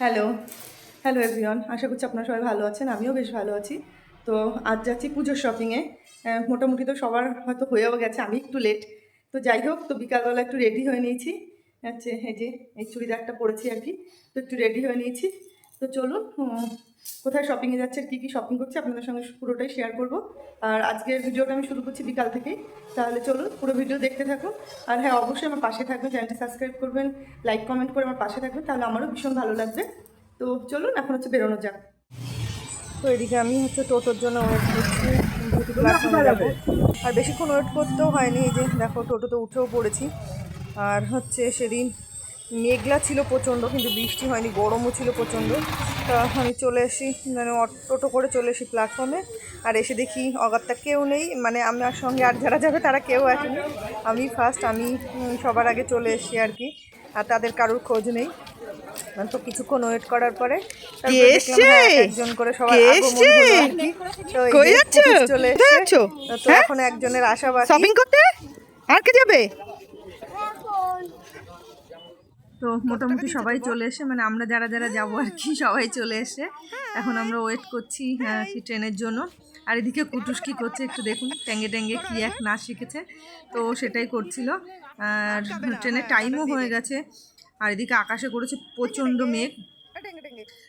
Hello hello everyone আশা করছি আপনারা সবাই ভালো আছেন। আমিও বেশ ভালো আছি। তো আজ যাচ্ছি পুজোর শপিংয়ে মোটামুটি তো সবার হয়তো হয়েও গেছে। আমি একটু লেট তো যাই হোক, তো বিকালবেলা একটু রেডি হয়ে নিয়েছি। আচ্ছা এই যে, এই চুড়িদারটা পরেছি আর কি। তো একটু রেডি হয়ে নিয়েছি। তো চলুন কোথায় শপিংয়ে যাচ্ছে কী কী শপিং করছি আপনাদের সঙ্গে পুরোটাই শেয়ার করব। আর আজকের ভিডিওটা আমি শুরু করছি বিকাল থেকেই। তাহলে চলুন পুরো ভিডিও দেখতে থাকুন। আর হ্যাঁ অবশ্যই আমার পাশে থাকবেন চ্যানেলটি সাবস্ক্রাইব করবেন লাইক কমেন্ট করে আমার পাশে থাকবেন তাহলে আমারও ভীষণ ভালো লাগবে। তো চলুন এখন হচ্ছে বেরোনো যাক। তো এদিকে আমি হচ্ছে টোটোর জন্য ওয়েট করছি দুটি প্ল্যাটফর্মে যাব। আর বেশিক্ষণ ওয়েট করতেও হয়নি এই যে দেখো টোটোতে উঠেও পড়েছি। আর হচ্ছে সেদিন মেঘলা ছিল প্রচণ্ড কিন্তু বৃষ্টি হয়নি গরমও ছিল প্রচণ্ড। তা আমি চলে এসি মানে অট- টোটো করে চলে এসি প্ল্যাটফর্মে আর এসে দেখি অগাত্তা কেউ নেই মানে আমার সঙ্গে আর যারা যাবে তারা কেউ আসেনি। আমি ফার্স্ট আমি সবার আগে চলে এসেছি আর কি। আর তাদের কারোর খোঁজ নেই। তো কিছুক্ষণ ওয়েট করার পরে হ্যাঁ, একজন করে? পুলিশ চলে তো হ্যাঁ? এখন একজনের আশা শপিং করতে? আর কে যাবে? তো মোটামুটি সবাই চলে এসে মানে আমরা যারা যারা যাব আর কি সবাই চলে এসে। এখন আমরা ওয়েট করছি হ্যাঁ, কি ট্রেনের জন্য। আর এদিকে কুটুস কি করছে একটু দেখুন ট্যাঙ্গে ট্যাঙ্গে কি এক নাচ শিখেছে। তো সেটাই করছিল। আর ট্রেনের টাইমও হয়ে গেছে। আর এদিকে আকাশে করেছে প্রচণ্ড মেঘ।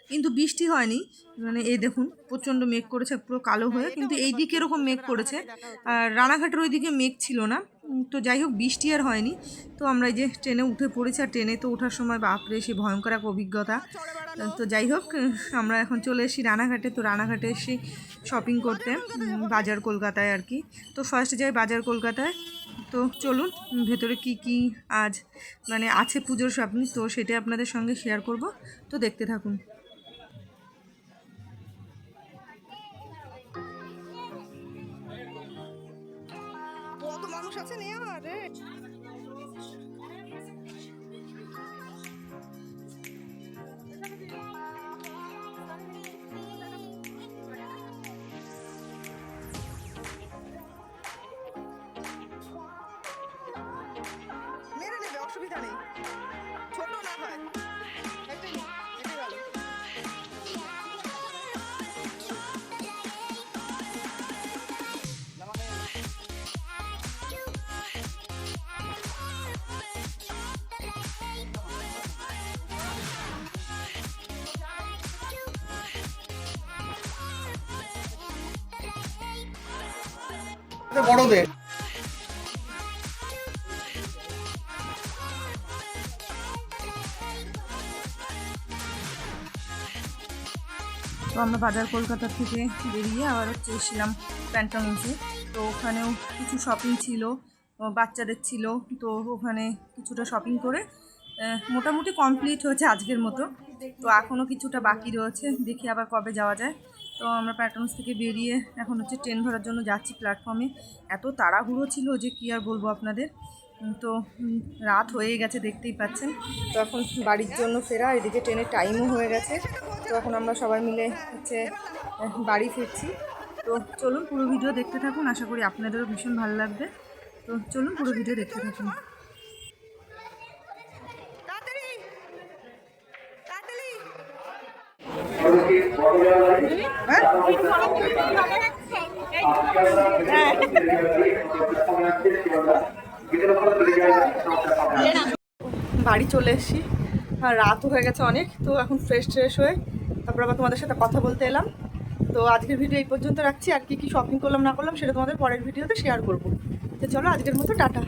কিন্তু বৃষ্টি হয়নি। মানে এই দেখুন প্রচণ্ড মেঘ করেছে পুরো কালো হয়ে কিন্তু এই দিকে এরকম মেঘ করেছে। আর রানাঘাটের ওইদিকে মেঘ ছিল না। তো যাই হোক, বৃষ্টি আর হয়নি। তো আমরা এই যে ট্রেনে উঠে পড়েছি, আর ট্রেনে তো ওঠার সময় বাপরে, সে ভয়ঙ্কর এক অভিজ্ঞতা। তো যাই হোক, আমরা এখন চলে এসেছি রানাঘাটে। তো রানাঘাটে এসে শপিং করতে বাজার কলকাতায় আর কি। তো ফার্স্ট যাই বাজার কলকাতায়। তো চলুন ভেতরে কি কি আজ মানে আছে পুজোর শপিং তো সেটাই আপনাদের সঙ্গে শেয়ার করব। তো দেখতে থাকুন। 上去你样啊？这。বড়দের। তো আমরা বাজার কলকাতা থেকে বেরিয়ে আবার হচ্ছে এসেছিলাম প্যান্টামিন্সে তো ওখানেও কিছু শপিং ছিল বাচ্চাদের ছিল। তো ওখানে কিছুটা শপিং করে মোটামুটি কমপ্লিট হয়েছে আজকের মতো। তো এখনও কিছুটা বাকি রয়েছে, দেখি আবার কবে যাওয়া যায়। তো আমরা প্যাটার্নস থেকে বেরিয়ে এখন হচ্ছে ট্রেন ধরার জন্য যাচ্ছি প্ল্যাটফর্মে এত তাড়াহুড়ো ছিল যে কী আর বলব আপনাদের। তো রাত হয়ে গেছে, দেখতেই পাচ্ছেন। তো এখন বাড়ির জন্য ফেরা, এদিকে ট্রেনের টাইমও হয়ে গেছে। তো এখন আমরা সবাই মিলে হচ্ছে বাড়ি ফিরছি। তো চলুন পুরো ভিডিও দেখতে থাকুন, আশা করি আপনাদেরও ভীষণ ভালো লাগবে। তো চলুন পুরো ভিডিও দেখতে থাকুন। বাড়ি চলে এসেছি। আর রাতও হয়ে গেছে অনেক, তো এখন ফ্রেশ ট্রেশ হয়ে তারপর আবার তোমাদের সাথে কথা বলতে এলাম। তো আজকের ভিডিও এই পর্যন্ত রাখছি। আর কি কি শপিং করলাম, না করলাম, সেটা তোমাদের পরের ভিডিওতে শেয়ার করব। তো চলো আজকের মতো, টাটা।